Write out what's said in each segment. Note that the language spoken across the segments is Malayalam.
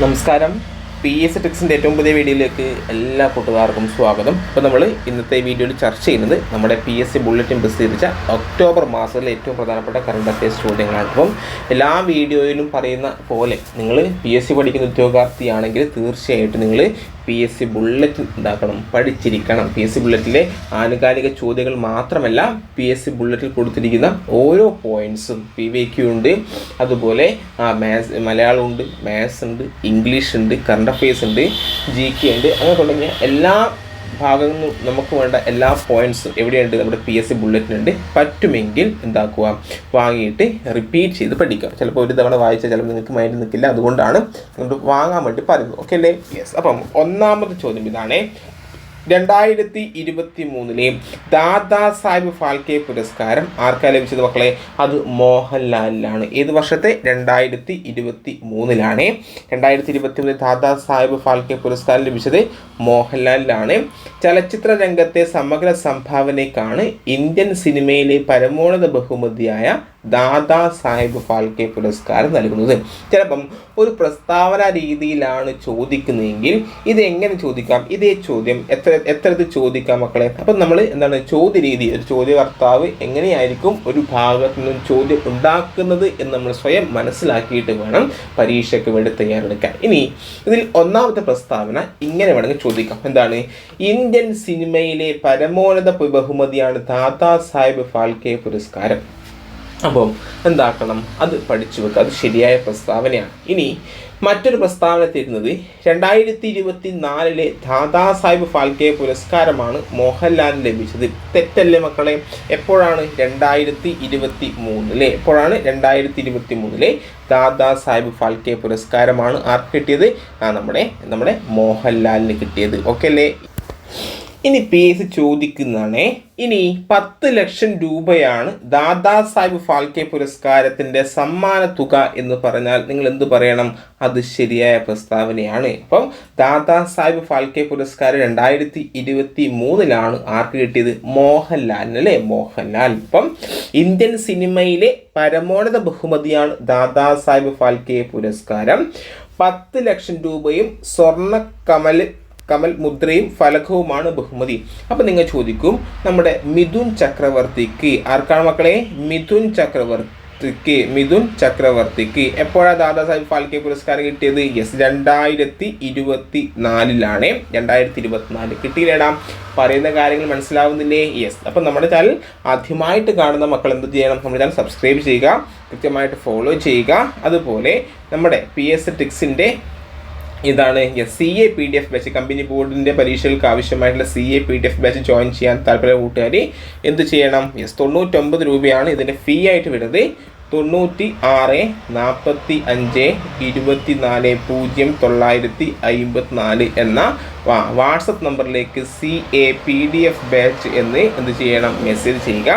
നമസ്കാരം. പി എസ് ടെക്സിന്റെ ഏറ്റവും പുതിയ വീഡിയോയിലേക്ക് എല്ലാ കൂട്ടുകാർക്കും സ്വാഗതം. ഇപ്പോൾ നമ്മൾ ഇന്നത്തെ വീഡിയോയിൽ ചർച്ച ചെയ്യുന്നത് നമ്മുടെ പി എസ് സി ബുള്ളറ്റിൻ പ്രസിദ്ധീകരിച്ച ഒക്ടോബർ മാസത്തിലെ ഏറ്റവും പ്രധാനപ്പെട്ട കറണ്ട് അഫയേഴ്സ് ചോദ്യങ്ങളാണ്. അപ്പം എല്ലാ വീഡിയോയിലും പറയുന്ന പോലെ നിങ്ങൾ പി എസ് സി പഠിക്കുന്ന ഉദ്യോഗാർത്ഥിയാണെങ്കിൽ തീർച്ചയായിട്ടും നിങ്ങൾ പി എസ് സി ബുള്ളറ്റ് ഉണ്ടാക്കണം പഠിച്ചിരിക്കണം. പി എസ് സി ബുള്ളറ്റിലെ ആനുകാലിക ചോദ്യങ്ങൾ മാത്രമല്ല പി എസ് സി ബുള്ളറ്റിൽ കൊടുത്തിരിക്കുന്ന ഓരോ പോയിന്റ്സും പി വി ക്യു ഉണ്ട്. അതുപോലെ മാത്സ് മലയാളം ഉണ്ട് മാത്സ് ഉണ്ട് ഇംഗ്ലീഷ് ഉണ്ട് കറണ്ട് അഫയേഴ്സ് ഉണ്ട് ജി കെ ഉണ്ട് അങ്ങനെ തുടങ്ങിയ എല്ലാ ഭാഗങ്ങളും നമുക്ക് വേണ്ട എല്ലാ പോയിന്റ്സും എവിടെയുണ്ട്? നമ്മുടെ പി എസ് സി ബുള്ളറ്റിനുണ്ട് പറ്റുമെങ്കിൽ എന്താക്കുക? വാങ്ങിയിട്ട് റിപ്പീറ്റ് ചെയ്ത് പഠിക്കുക. ചിലപ്പോൾ ഒരു തവണ വായിച്ചാൽ ചിലപ്പോൾ നിങ്ങൾക്ക് മൈൻഡിൽ നിൽക്കില്ല. അതുകൊണ്ടാണ് നിങ്ങൾ വാങ്ങാൻ വേണ്ടി പറയുന്നത്. ഓക്കെ അല്ലേ? യെസ് അപ്പം ഒന്നാമത്തെ ചോദ്യം ഇതാണേ. രണ്ടായിരത്തി ഇരുപത്തി മൂന്നിലെ ദാദാ സാഹിബ് ഫാൽക്കെ പുരസ്കാരം ആർക്കാ ലഭിച്ചത് മക്കളെ? അത് മോഹൻലാലിലാണ്. ഏത് വർഷത്തെ? രണ്ടായിരത്തി ഇരുപത്തി മൂന്നിലാണ് രണ്ടായിരത്തി ഇരുപത്തി മൂന്നിൽ ദാദാ സാഹിബ് ഫാൽക്കെ പുരസ്കാരം ലഭിച്ചത് മോഹൻലാലിലാണ്. ചലച്ചിത്ര രംഗത്തെ സമഗ്ര സംഭാവനയ്ക്കാണ് ഇന്ത്യൻ സിനിമയിലെ പരമോന്നത ബഹുമതിയായ ദാദാ സാഹിബ് ഫാൽക്കെ പുരസ്കാരം നൽകുന്നത്. ചിലപ്പം ഒരു പ്രസ്താവന രീതിയിലാണ് ചോദിക്കുന്നതെങ്കിൽ ഇത് എങ്ങനെ ചോദിക്കാം? ഇതേ ചോദ്യം എത്ര എത്തരത്തിൽ ചോദിക്കാം മക്കളെ? അപ്പം നമ്മൾ എന്താണ് ചോദ്യ രീതി ഒരു ചോദ്യകർത്താവ് എങ്ങനെയായിരിക്കും ഒരു ഭാഗത്തു നിന്നും ചോദ്യം ഉണ്ടാക്കുന്നത് എന്ന് നമ്മൾ സ്വയം മനസ്സിലാക്കിയിട്ട് വേണം പരീക്ഷയ്ക്ക് വേണ്ടി തയ്യാറെടുക്കാൻ. ഇനി ഇതിൽ ഒന്നാമത്തെ പ്രസ്താവന ഇങ്ങനെ വേണമെങ്കിൽ ചോദിക്കാം. എന്താണ്? ഇന്ത്യൻ സിനിമയിലെ പരമോന്നത ബഹുമതിയാണ് ദാദാ സാഹിബ് ഫാൽക്കെ പുരസ്കാരം. അപ്പം എന്താക്കണം? അത് പഠിച്ചു വെക്കുക അത് ശരിയായ പ്രസ്താവനയാണ്. ഇനി മറ്റൊരു പ്രസ്താവന തരുന്നത് രണ്ടായിരത്തി ഇരുപത്തി നാലിലെ ദാദാ സാഹിബ് ഫാൽക്കെ പുരസ്കാരമാണ് മോഹൻലാലിന് ലഭിച്ചത്. തെറ്റല്ലേ മക്കളെ? എപ്പോഴാണ് രണ്ടായിരത്തി ഇരുപത്തി മൂന്നിലെ എപ്പോഴാണ് രണ്ടായിരത്തി ഇരുപത്തി മൂന്നിലെ ദാദാ സാഹിബ് ഫാൽക്കെ പുരസ്കാരമാണ് ആർക്ക് കിട്ടിയത്? ആ നമ്മുടെ നമ്മുടെ മോഹൻലാലിന് കിട്ടിയത്. ഓക്കെ അല്ലേ? ഇനി പി എസ് ചോദിക്കുന്നതാണ്. ഇനി പത്ത് ലക്ഷം രൂപയാണ് ദാദാ സാഹിബ് ഫാൽക്കെ പുരസ്കാരത്തിന്റെ സമ്മാന തുക എന്ന് പറഞ്ഞാൽ നിങ്ങൾ എന്ത് പറയണം? അത് ശരിയായ പ്രസ്താവനയാണ്. അപ്പം ദാദാ സാഹിബ് ഫാൽക്കെ പുരസ്കാരം രണ്ടായിരത്തി ഇരുപത്തി മൂന്നിലാണ് ആർക്ക് കിട്ടിയത്? മോഹൻലാലിന് അല്ലേ? മോഹൻലാൽ. ഇപ്പം ഇന്ത്യൻ സിനിമയിലെ പരമോന്നത ബഹുമതിയാണ് ദാദാ സാഹിബ് ഫാൽക്കെ പുരസ്കാരം. പത്ത് ലക്ഷം രൂപയും സ്വർണ കമൽ കമൽ മുദ്രയും ഫലകവുമാണ് ബഹുമതി. അപ്പം നിങ്ങൾ ചോദിക്കും നമ്മുടെ മിഥുൻ ചക്രവർത്തിക്ക് ആർക്കാണ് മക്കളെ? മിഥുൻ ചക്രവർത്തിക്ക് മിഥുൻ ചക്രവർത്തിക്ക്. എപ്പോഴാണ് ദാദാസാഹിബ് ഫാൽക്കെ പുരസ്കാരം കിട്ടിയത്? യെസ് രണ്ടായിരത്തി ഇരുപത്തി നാലിലാണ് രണ്ടായിരത്തി ഇരുപത്തിനാല് കിട്ടിയില്ലേടാ? പറയുന്ന കാര്യങ്ങൾ മനസ്സിലാവുന്നില്ലേ? യെസ് അപ്പം നമ്മുടെ ചാനൽ ആദ്യമായിട്ട് കാണുന്ന മക്കൾ എന്ത് ചെയ്യണം? നമ്മുടെ ചാനൽ സബ്സ്ക്രൈബ് ചെയ്യുക കൃത്യമായിട്ട് ഫോളോ ചെയ്യുക. അതുപോലെ നമ്മുടെ പി എസ് ടിക്സിന്റെ ഇതാണ്. C A P D F batch company ബോർഡിന്റെ പരീക്ഷകൾക്ക് ആവശ്യമായിട്ടുള്ള C A P D F batch join ചെയ്യാൻ താല്പര്യ കൂട്ടുകാർ എന്ത് ചെയ്യണം? യെസ് തൊണ്ണൂറ്റൊമ്പത് രൂപയാണ് ഇതിന്റെ ഫീ ആയിട്ട് വരുന്നത്. തൊണ്ണൂറ്റി ആറ് നാൽപ്പത്തി അഞ്ച് ഇരുപത്തി നാല് പൂജ്യം തൊള്ളായിരത്തി അമ്പത്തി നാല് എന്ന വാ വാട്സപ്പ് നമ്പറിലേക്ക് C A P D F batch എന്ന് എന്ത് ചെയ്യണം? മെസ്സേജ് ചെയ്യുക.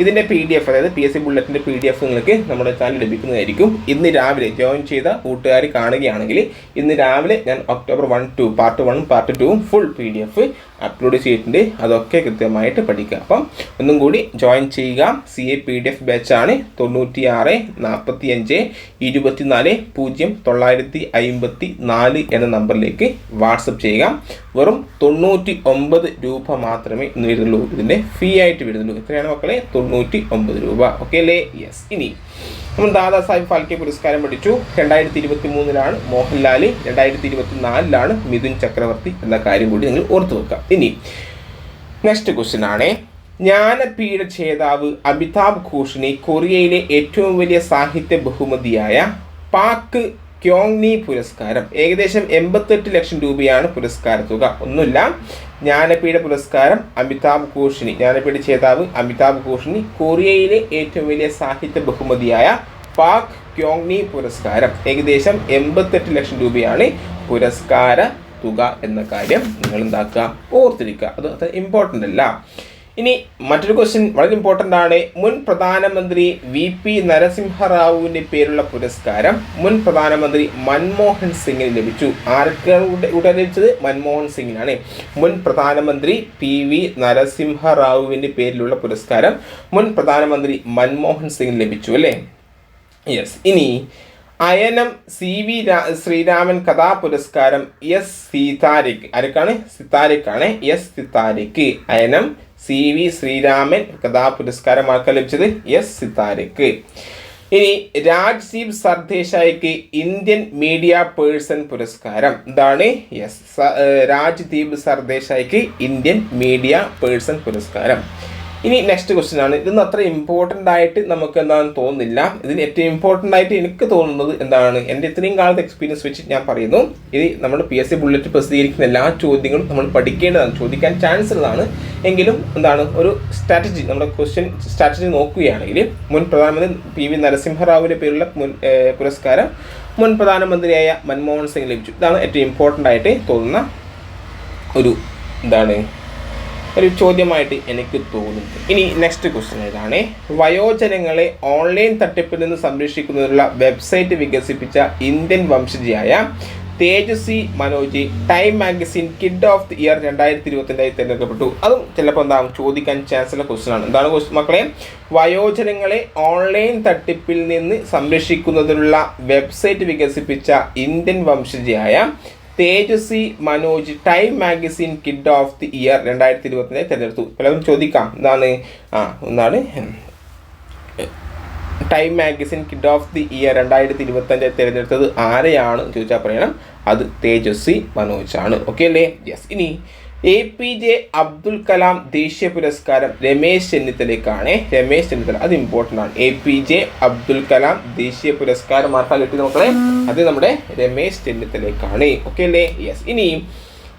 ഇതിന്റെ പി ഡി എഫ് അതായത് പി എസ് സി ബുള്ളറ്റിന്റെ പി ഡി എഫ് നിങ്ങൾക്ക് നമ്മുടെ ചാനൽ ലഭിക്കുന്നതായിരിക്കും. ഇന്ന് രാവിലെ ജോയിൻ ചെയ്ത കൂട്ടുകാർ കാണുകയാണെങ്കിൽ ഇന്ന് രാവിലെ ഞാൻ October one two part one part two full P D F upload ചെയ്തിട്ടുണ്ട്. അതൊക്കെ കൃത്യമായിട്ട് പഠിക്കുക. അപ്പം ഒന്നും കൂടി ജോയിൻ ചെയ്യുക. C A P D F ബാച്ചാണ് തൊണ്ണൂറ്റി ആറ് നാൽപ്പത്തി അഞ്ച് ഇരുപത്തിനാല് പൂജ്യം തൊള്ളായിരത്തി അമ്പത്തി നാല് എന്ന നമ്പറിലേക്ക് വാട്സപ്പ് ചെയ്യുക. വെറും തൊണ്ണൂറ്റി ഒമ്പത് രൂപ മാത്രമേ ഇന്ന് വരുന്നുള്ളൂ. ഇതിന്റെ ഫീ ആയിട്ട് വരുന്നുള്ളൂ. എത്രയാണ് മക്കളെ? തൊണ്ണൂറ്റി ഒമ്പത് രൂപ. ഓക്കെ അല്ലേ? യെസ് ഇനി നമ്മൾ ദാദാ സാഹിബ് ഫാൽക്കെ പുരസ്കാരം പഠിച്ചു. രണ്ടായിരത്തി ഇരുപത്തി മൂന്നിലാണ് മോഹൻലാൽ രണ്ടായിരത്തി ഇരുപത്തി നാലിലാണ് മിഥുൻ ചക്രവർത്തി എന്ന കാര്യം കൂടി നിങ്ങൾ ഓർത്തു വെക്കാം ഇനി നെക്സ്റ്റ് ക്വസ്റ്റ്യൻ ആണ്. ജ്ഞാനപീഠ ജേതാവ് അമിതാഭ് ഘോഷിനെ കൊറിയയിലെ ഏറ്റവും വലിയ സാഹിത്യ ബഹുമതിയായ പാക്ക് ക്യോങ്നി പുരസ്കാരം. ഏകദേശം എൺപത്തെട്ട് ലക്ഷം രൂപയാണ് പുരസ്കാര തുക. ഒന്നുമില്ല. ജ്ഞാനപീഠ പുരസ്കാരം അമിതാഭ് ഘോഷിനി ജ്ഞാനപീഠ ജേതാവ് അമിതാഭ് ഘോഷിനി കൊറിയയിലെ ഏറ്റവും വലിയ സാഹിത്യ ബഹുമതിയായ പാക് ക്യോങ്നി പുരസ്കാരം. ഏകദേശം എൺപത്തെട്ട് ലക്ഷം രൂപയാണ് പുരസ്കാര തുക എന്ന കാര്യം നിങ്ങൾ എന്താക്കുക ഓർത്തിരിക്കുക. അത് അത്ര ഇമ്പോർട്ടന്റ് അല്ല. ഇനി മറ്റൊരു ക്വസ്റ്റ്യൻ വളരെ ഇമ്പോർട്ടന്റ് ആണ്. മുൻ പ്രധാനമന്ത്രി വി പി നരസിംഹറാവുവിന്റെ പേരുള്ള പുരസ്കാരം മുൻ പ്രധാനമന്ത്രി മൻമോഹൻ സിംഗിന് ലഭിച്ചു. ഉടൻ ലഭിച്ചത് മൻമോഹൻ സിംഗിനാണ്. മുൻ പ്രധാനമന്ത്രി പി വി നരസിംഹറാവുവിന്റെ പേരിലുള്ള പുരസ്കാരം മുൻ പ്രധാനമന്ത്രി മൻമോഹൻ സിംഗിന് ലഭിച്ചു അല്ലേ? യെസ് ഇനി അയനം സി വി ശ്രീരാമൻ കഥാ പുരസ്കാരം എസ് സീതാരക്ക് ആരൊക്കെയാണ്? സിതാരിക്കാണ് എസ് സിതാരിക്ക് അയനം സി വി ശ്രീരാമൻ കഥാപുരസ്കാരം ആർക്കാണ് ലഭിച്ചത് എസ് സിതാരക്ക് ഇനി രാജ്ദീപ് സർദേശായിക്ക് ഇന്ത്യൻ മീഡിയ പേഴ്സൺ പുരസ്കാരം. ഇതാണ് യെസ് രാജ്ദീപ് സർദേശായിക്ക് ഇന്ത്യൻ മീഡിയ പേഴ്സൺ പുരസ്കാരം. ഇനി നെക്സ്റ്റ് ക്വസ്റ്റ്യൻ ആണ്. ഇതൊന്നും അത്ര ഇമ്പോർട്ടന്റ് ആയിട്ട് നമുക്ക് എന്താണെന്ന് തോന്നുന്നില്ല. ഇതിന് ഏറ്റവും ഇമ്പോർട്ടന്റ് ആയിട്ട് എനിക്ക് തോന്നുന്നത് എന്താണ്? എന്റെ ഇത്രയും കാലത്തെ എക്സ്പീരിയൻസ് വെച്ച് ഞാൻ പറയുന്നു. ഇത് നമ്മൾ പി എസ് സി ബുള്ളറ്റ് പ്രസിദ്ധീകരിക്കുന്ന എല്ലാ ചോദ്യങ്ങളും നമ്മൾ പഠിക്കേണ്ടതാണ്. ചോദിക്കാൻ ചാൻസ് ഉള്ളതാണ്. എങ്കിലും എന്താണ്? ഒരു സ്ട്രാറ്റജി നമ്മുടെ ക്വസ്റ്റ്യൻ സ്ട്രാറ്റജി നോക്കുകയാണെങ്കിൽ മുൻ പ്രധാനമന്ത്രി പി വി നരസിംഹറാവുവിന്റെ പേരുള്ള മുൻ പുരസ്കാരം മുൻ പ്രധാനമന്ത്രിയായ മൻമോഹൻ സിംഗ് ലഭിച്ചു. ഇതാണ് ഏറ്റവും ഇമ്പോർട്ടന്റ് ആയിട്ട് തോന്നുന്ന ഒരു എന്താണ് ഒരു ചോദ്യമായിട്ട് എനിക്ക് തോന്നുന്നു. ഇനി നെക്സ്റ്റ് ക്വസ്റ്റ്യൻ ഇതാണ്. വയോജനങ്ങളെ ഓൺലൈൻ തട്ടിപ്പിൽ നിന്ന് സംരക്ഷിക്കുന്നതിനുള്ള വെബ്സൈറ്റ് വികസിപ്പിച്ച Indian വംശജിയായ Tejasvi Manoj Time magazine kid of the year രണ്ടായിരത്തി ഇരുപത്തിരണ്ടായി തിരഞ്ഞെടുക്കപ്പെട്ടു. അതും ചിലപ്പോൾ എന്താ ചോദിക്കാൻ ചാൻസ് ഉള്ള ക്വസ്റ്റ്യൻ ആണ്. എന്താണ് ക്വസ്റ്റ്യൻ മക്കളെ? വയോജനങ്ങളെ ഓൺലൈൻ തട്ടിപ്പിൽ നിന്ന് സംരക്ഷിക്കുന്നതിനുള്ള വെബ്സൈറ്റ് വികസിപ്പിച്ച Indian വംശജയായ Tejasvi Manoj Time magazine kid of the year രണ്ടായിരത്തി ഇരുപത്തിനെ തിരഞ്ഞെടുത്തു. പലരും ചോദിക്കാം എന്താണ്? ആ ഒന്നാണ് Time magazine kid of the year രണ്ടായിരത്തി ഇരുപത്തഞ്ച് തിരഞ്ഞെടുത്തത് ആരെയാണ്? ചോദിച്ചാൽ പറയണം അത് തേജസ്വി മനോജ് ആണ് ഓക്കെ അല്ലേ? യെസ് ഇനി A P J Abdul Kalam ദേശീയ പുരസ്കാരം രമേശ് ചെന്നിത്തലയ്ക്കാണ്. രമേശ് ചെന്നിത്തല അത് ഇമ്പോർട്ടന്റ് ആണ്. A P J Abdul Kalam ദേശീയ പുരസ്കാരം ആർക്കാ കിട്ടിയത് മക്കളെ അത് നമ്മുടെ രമേശ് ചെന്നിത്തലയ്ക്കാണ്. ഓക്കെ അല്ലേ? യെസ് ഇനി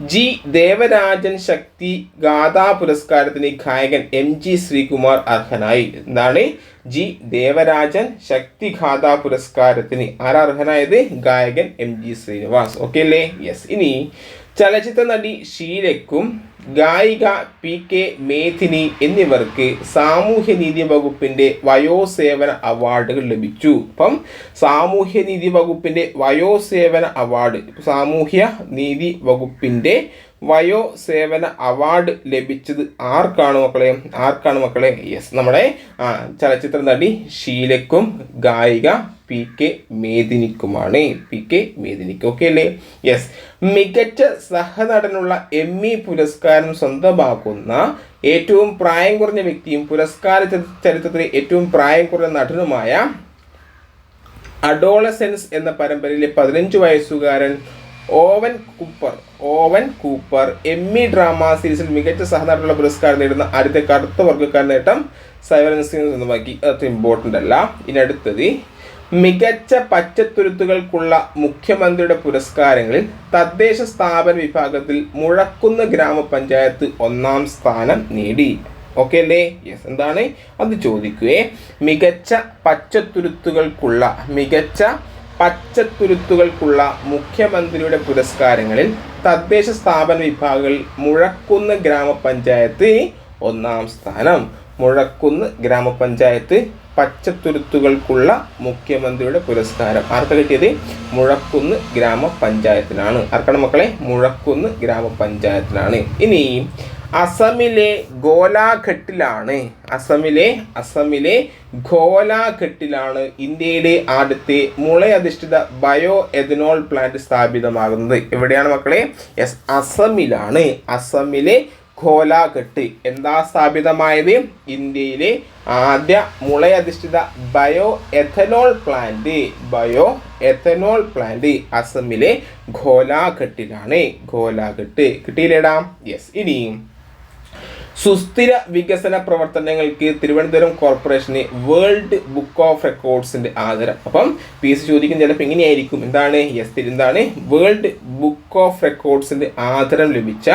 ജി ദേവരാജൻ ശക്തി ഗാഥാ പുരസ്കാരത്തിന് ഗായകൻ എം ജി ശ്രീകുമാർ അർഹനായി. എന്താണ്? ജി ദേവരാജൻ ശക്തി ഗാഥാ പുരസ്കാരത്തിന് ആരാ അർഹനായത്? ഗായകൻ എം ജി ശ്രീനിവാസ്. ഓക്കെ അല്ലേ? യെസ് ഇനി ചലച്ചിത്ര നടി ഷീലയ്ക്കും ഗായിക പി കെ മേഥിനി എന്നിവർക്ക് സാമൂഹ്യനീതി വകുപ്പിന്റെ വയോസേവന അവാർഡുകൾ ലഭിച്ചു. അപ്പം സാമൂഹ്യനീതി വകുപ്പിന്റെ വയോസേവന അവാർഡ് സാമൂഹ്യ നീതി വകുപ്പിന്റെ വയോസേവന അവാർഡ് ലഭിച്ചത് ആർക്കാണ് മക്കളെ? ആർക്കാണ് മക്കളെ? യെസ് നമ്മുടെ ചലച്ചിത്ര നടി ഷീലയ്ക്കും ഗായിക പി കെ മേദിനിക്കുമാണ്. പി കെ മേദിനിക്ക്. ഓക്കെ അല്ലേ? യെസ് മികച്ച സഹനടനുള്ള എം ഇ പുരസ്കാരം സ്വന്തമാക്കുന്ന ഏറ്റവും പ്രായം കുറഞ്ഞ വ്യക്തിയും പുരസ്കാര ചരി- ചരിത്രത്തിലെ ഏറ്റവും പ്രായം കുറഞ്ഞ നടനുമായ അഡോളസെൻസ് എന്ന പരമ്പരയിലെ പതിനഞ്ച് വയസ്സുകാരൻ Owen Cooper Owen Cooper Emmy drama സീരീസിൽ മികച്ച സഹനടനുള്ള പുരസ്കാരം നേടുന്ന ആദ്യത്തെ കറുത്ത വർഗക്കാരൻ നേട്ടം സൈവലൻസിംഗ് സ്വന്തമാക്കി അത് ഇമ്പോർട്ടന്റ് അല്ല. ഇനി അടുത്തത് മികച്ച പച്ചത്തുരുത്തുകൾക്കുള്ള മുഖ്യമന്ത്രിയുടെ പുരസ്കാരങ്ങളിൽ തദ്ദേശ സ്ഥാപന വിഭാഗത്തിൽ മുഴക്കുന്ന് ഗ്രാമപഞ്ചായത്ത് ഒന്നാം സ്ഥാനം നേടി. ഓക്കെ അല്ലേ? യെസ് എന്താണ്? അത് ചോദിക്കുകയെ മികച്ച പച്ചത്തുരുത്തുകൾക്കുള്ള മികച്ച പച്ചത്തുരുത്തുകൾക്കുള്ള മുഖ്യമന്ത്രിയുടെ പുരസ്കാരങ്ങളിൽ തദ്ദേശ സ്ഥാപന വിഭാഗങ്ങളിൽ മുഴക്കുന്ന് ഗ്രാമപഞ്ചായത്ത് ഒന്നാം സ്ഥാനം. മുഴക്കുന്ന് ഗ്രാമപഞ്ചായത്ത് പച്ചത്തുരുത്തുകൾക്കുള്ള മുഖ്യമന്ത്രിയുടെ പുരസ്കാരം. ആർക്ക് കിട്ടിയത്? മുഴക്കുന്ന് ഗ്രാമപഞ്ചായത്തിനാണ്. ആർക്കാണ് മക്കളെ? മുഴക്കുന്ന് ഗ്രാമപഞ്ചായത്തിനാണ്. ഇനി അസമിലെ ഗോലാഘട്ടിലാണ്. അസമിലെ അസമിലെ ഗോലാഘട്ടിലാണ് ഇന്ത്യയിലെ ആദ്യത്തെ മുളയധിഷ്ഠിത ബയോ എഥനോൾ പ്ലാന്റ് സ്ഥാപിതമാകുന്നത്. എവിടെയാണ് മക്കളെ? യെസ് അസമിലാണ്. അസമിലെ ഘോലാഘട്ട് എന്താ സ്ഥാപിതമായത് ഇന്ത്യയിലെ ആദ്യ മുളയധിഷ്ഠിത bio ethanol plant bio ethanol plant അസമിലെ ഘോലാഘട്ടിലാണ് ഘോലാഘട്ട് കിട്ടിയില്ലേടാ? യെസ് ഇനിയും. സുസ്ഥിര വികസന പ്രവർത്തനങ്ങൾക്ക് തിരുവനന്തപുരം കോർപ്പറേഷന് വേൾഡ് ബുക്ക് ഓഫ് റെക്കോർഡ്സിന്റെ ആദരം. അപ്പം പി എസ് ചോദിക്കുന്ന ചിലപ്പോൾ ഇങ്ങനെയായിരിക്കും. എന്താണ്? യെസ് എന്താണ് വേൾഡ് ബുക്ക് ഓഫ് റെക്കോർഡ്സിന്റെ ആദരം ലഭിച്ച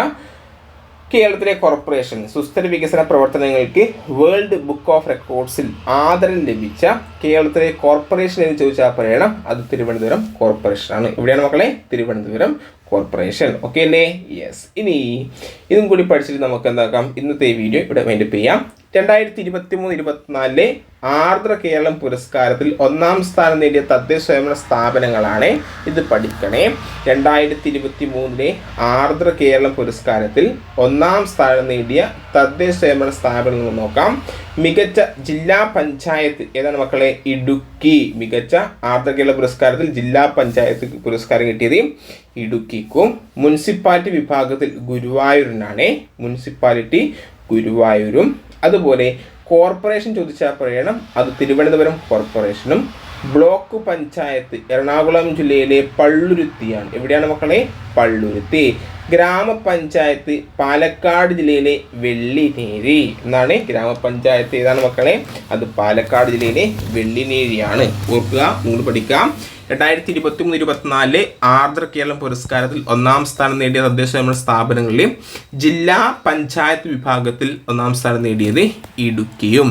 കേരളത്തിലെ കോർപ്പറേഷൻ സുസ്ഥിര വികസന പ്രവർത്തനങ്ങൾക്ക് വേൾഡ് ബുക്ക് ഓഫ് റെക്കോർഡ്സിൽ ആദരം ലഭിച്ച കേരളത്തിലെ കോർപ്പറേഷൻ എന്ന് ചോദിച്ചാൽ പറയണം അത് തിരുവനന്തപുരം കോർപ്പറേഷനാണ് ഇവിടെയാണ് മക്കളെ? തിരുവനന്തപുരം കോർപ്പറേഷൻ ഓക്കെ അല്ലേ? യെസ് ഇനി ഇതും കൂടി പഠിച്ചിട്ട് നമുക്ക് എന്താക്കാം? ഇന്നത്തെ വീഡിയോ ഇവിടെ വൈൻഡപ്പ് ചെയ്യാം. രണ്ടായിരത്തി ഇരുപത്തി മൂന്ന് ഇരുപത്തിനാലിലെ ആർദ്ര കേരളം പുരസ്കാരത്തിൽ ഒന്നാം സ്ഥാനം നേടിയ തദ്ദേശ സ്വയംഭരണ സ്ഥാപനങ്ങളാണ് ഇത് പഠിക്കണേ. രണ്ടായിരത്തി ഇരുപത്തി മൂന്നിലെ ആർദ്ര കേരളം പുരസ്കാരത്തിൽ ഒന്നാം സ്ഥാനം നേടിയ തദ്ദേശ സ്വയംഭരണ സ്ഥാപനങ്ങൾ നോക്കാം. മികച്ച ജില്ലാ പഞ്ചായത്ത് ഏതാണ് മക്കളെ? ഇടുക്കി. മികച്ച ആർദ്ര കേരള പുരസ്കാരത്തിൽ ജില്ലാ പഞ്ചായത്ത് പുരസ്കാരം കിട്ടിയത് ഇടുക്കിക്കും. മുനിസിപ്പാലിറ്റി വിഭാഗത്തിൽ ഗുരുവായൂരിനാണ്. മുനിസിപ്പാലിറ്റി ഗുരുവായൂരും. അതുപോലെ കോർപ്പറേഷൻ ചോദിച്ചാൽ പറയണം. അത് തിരുവനന്തപുരം കോർപ്പറേഷനും ബ്ലോക്ക് പഞ്ചായത്ത് എറണാകുളം ജില്ലയിലെ പള്ളുരുത്തിയാണ്. എവിടെയാണ് മക്കളെ? പള്ളുരുത്തി. ഗ്രാമപഞ്ചായത്ത് പാലക്കാട് ജില്ലയിലെ വെള്ളിനേരി എന്നാണ്. ഗ്രാമപഞ്ചായത്ത് ഏതാണ് മക്കളെ? അത് പാലക്കാട് ജില്ലയിലെ വെള്ളിനേരിയാണ്. ഓർക്കുക നിങ്ങൾ പഠിക്കാം. രണ്ടായിരത്തി ഇരുപത്തി മൂന്ന് ഇരുപത്തിനാലിലെ ആർദ്ര കേരളം പുരസ്കാരത്തിൽ ഒന്നാം സ്ഥാനം നേടിയ തദ്ദേശ ഭരണ സ്ഥാപനങ്ങളിൽ ജില്ലാ പഞ്ചായത്ത് വിഭാഗത്തിൽ ഒന്നാം സ്ഥാനം നേടിയത് ഇടുക്കിയും.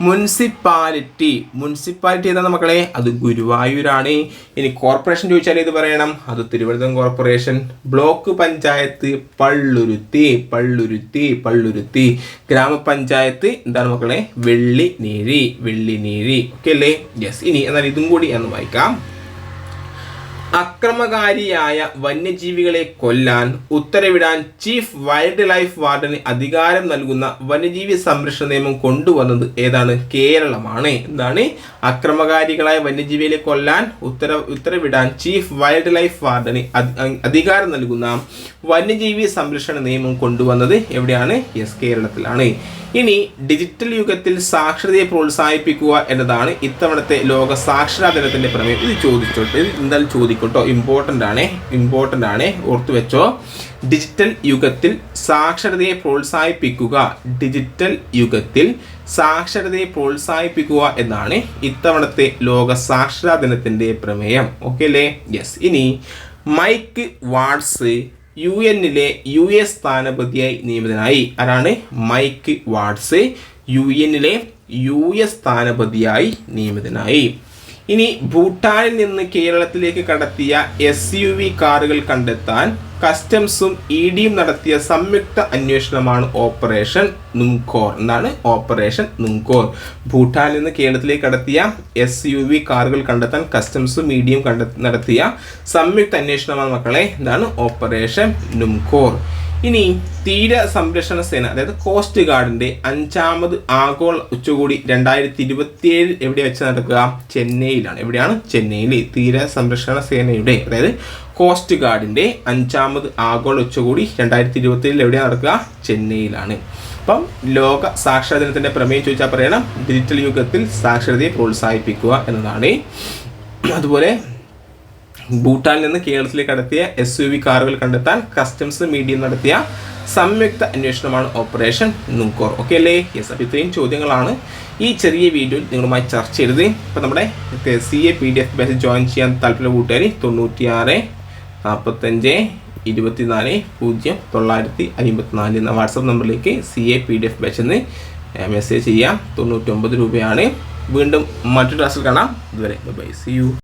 മുനിസിപ്പാലിറ്റി. മുനിസിപ്പാലിറ്റി ഏതാണ് മക്കളെ? അത് ഗുരുവായൂരാണ്. ഇനി കോർപ്പറേഷൻ ചോദിച്ചാൽ ഇത് പറയണം? അത് തിരുവനന്തപുരം കോർപ്പറേഷൻ. ബ്ലോക്ക് പഞ്ചായത്ത് പള്ളുരുത്തി പള്ളുരുത്തി പള്ളുരുത്തി. ഗ്രാമപഞ്ചായത്ത് എന്താണ് മക്കളെ? വെള്ളിനേരി വെള്ളിനേരി. ഓക്കെ അല്ലേ? യെസ് ഇനി എന്നാൽ ഇതും കൂടി എന്ന് വായിക്കാം. അക്രമകാരിയായ വന്യജീവികളെ കൊല്ലാൻ ഉത്തരവിടാൻ ചീഫ് വൈൽഡ് ലൈഫ് വാർഡന് അധികാരം നൽകുന്ന വന്യജീവി സംരക്ഷണ നിയമം കൊണ്ടുവന്നത് ഏതാണ്? കേരളമാണ്. എന്താണ്? അക്രമകാരികളായ വന്യജീവികളെ കൊല്ലാൻ ഉത്തര ഉത്തരവിടാൻ ചീഫ് വൈൽഡ് ലൈഫ് വാർഡന് അധികാരം നൽകുന്ന വന്യജീവി സംരക്ഷണ നിയമം കൊണ്ടുവന്നത് എവിടെയാണ്? യെസ് കേരളത്തിലാണ്. ഇനി ഡിജിറ്റൽ യുഗത്തിൽ സാക്ഷരതയെ പ്രോത്സാഹിപ്പിക്കുക എന്നതാണ് ഇത്തവണത്തെ ലോക സാക്ഷരതാ ദിനത്തിന്റെ പ്രമേയം. ഇത് ചോദിച്ചോട്ടെ. ഇത് എന്തായാലും ചോദിക്കട്ടോ ഇമ്പോർട്ടന്റ് ആണ് ഇമ്പോർട്ടന്റ് ആണ് ഓർത്തു വെച്ചോ. ഡിജിറ്റൽ യുഗത്തിൽ സാക്ഷരതയെ പ്രോത്സാഹിപ്പിക്കുക. ഡിജിറ്റൽ യുഗത്തിൽ സാക്ഷരതയെ പ്രോത്സാഹിപ്പിക്കുക എന്നാണ് ഇത്തവണത്തെ ലോക സാക്ഷരതാ ദിനത്തിന്റെ പ്രമേയം. ഓക്കെ അല്ലേ? യെസ് ഇനി മൈക്ക് വാട്സ് യു എന്നിലെ യു എസ് സ്ഥാനപതിയായി നിയമിതനായി. ആരാണ്? മൈക്ക് വാട്സ് യു എന്നിലെ യു എസ് സ്ഥാനപതിയായി നിയമിതനായി. ഇനി ഭൂട്ടാനിൽ നിന്ന് കേരളത്തിലേക്ക് കടത്തിയ എസ് യു വി കാറുകൾ കണ്ടെത്താൻ കസ്റ്റംസും ഇ ഡിയും നടത്തിയ സംയുക്ത അന്വേഷണമാണ് ഓപ്പറേഷൻ നുങ്കോർ. എന്നാണ് ഓപ്പറേഷൻ നുങ്കോർ? ഭൂട്ടാനിൽ നിന്ന് കേരളത്തിലേക്ക് കടത്തിയ എസ് യു വി കാറുകൾ കണ്ടെത്താൻ കസ്റ്റംസും ഇ ഡിയും കണ്ട നടത്തിയ സംയുക്ത അന്വേഷണമാണ് മക്കളെ. എന്നാണ് ഓപ്പറേഷൻ നുങ്കോർ. ഇനി തീര സംരക്ഷണ സേന അതായത് കോസ്റ്റ് ഗാർഡിന്റെ അഞ്ചാമത് ആഗോള ഉച്ചകോടി രണ്ടായിരത്തി ഇരുപത്തിയേഴ് എവിടെ വെച്ച് നടക്കുക? ചെന്നൈയിലാണ്. എവിടെയാണ്? ചെന്നൈയിൽ തീര സംരക്ഷണ സേനയുടെ അതായത് കോസ്റ്റ് ഗാർഡിന്റെ അഞ്ചാമത് ആഗോള ഉച്ചകോടി രണ്ടായിരത്തി ഇരുപത്തിയേഴിൽ എവിടെയാണ് നടക്കുക? ചെന്നൈയിലാണ്. അപ്പം ലോക സാക്ഷരത ദിനത്തിന്റെ പ്രമേയം ചോദിച്ചാൽ പറയണം. ഡിജിറ്റൽ യുഗത്തിൽ സാക്ഷരതയെ പ്രോത്സാഹിപ്പിക്കുക എന്നതാണ്. അതുപോലെ ഭൂട്ടാനിൽ നിന്ന് കേരളത്തിലേക്ക് കടത്തിയ എസ് യു വി കാറുകൾ കണ്ടെത്താൻ കസ്റ്റംസ് മീഡിയം നടത്തിയ സംയുക്ത അന്വേഷണമാണ് ഓപ്പറേഷൻ നുങ്കോർ ഓക്കെ അല്ലേ? യെസ് അപ്പോൾ ഇത്രയും ചോദ്യങ്ങളാണ്. ഈ ചെറിയ വീഡിയോയിൽ നിങ്ങളുമായി ചർച്ച ചെയ്തത്. ഇപ്പോൾ നമ്മുടെ C A P D F batch join ചെയ്യാൻ താല്പര്യം കൂട്ടുകാർ തൊണ്ണൂറ്റിയാറ് നാൽപ്പത്തഞ്ച് ഇരുപത്തിനാല് പൂജ്യം തൊള്ളായിരത്തി അമ്പത്തിനാല് എന്ന വാട്സപ്പ് നമ്പറിലേക്ക് C A P D F batch എന്ന് മെസ്സേജ് ചെയ്യാം. തൊണ്ണൂറ്റൊമ്പത് രൂപയാണ്. വീണ്ടും മറ്റൊരു ക്ലാസ്സിൽ കാണാം. ഇതുവരെ ബൈ സി യു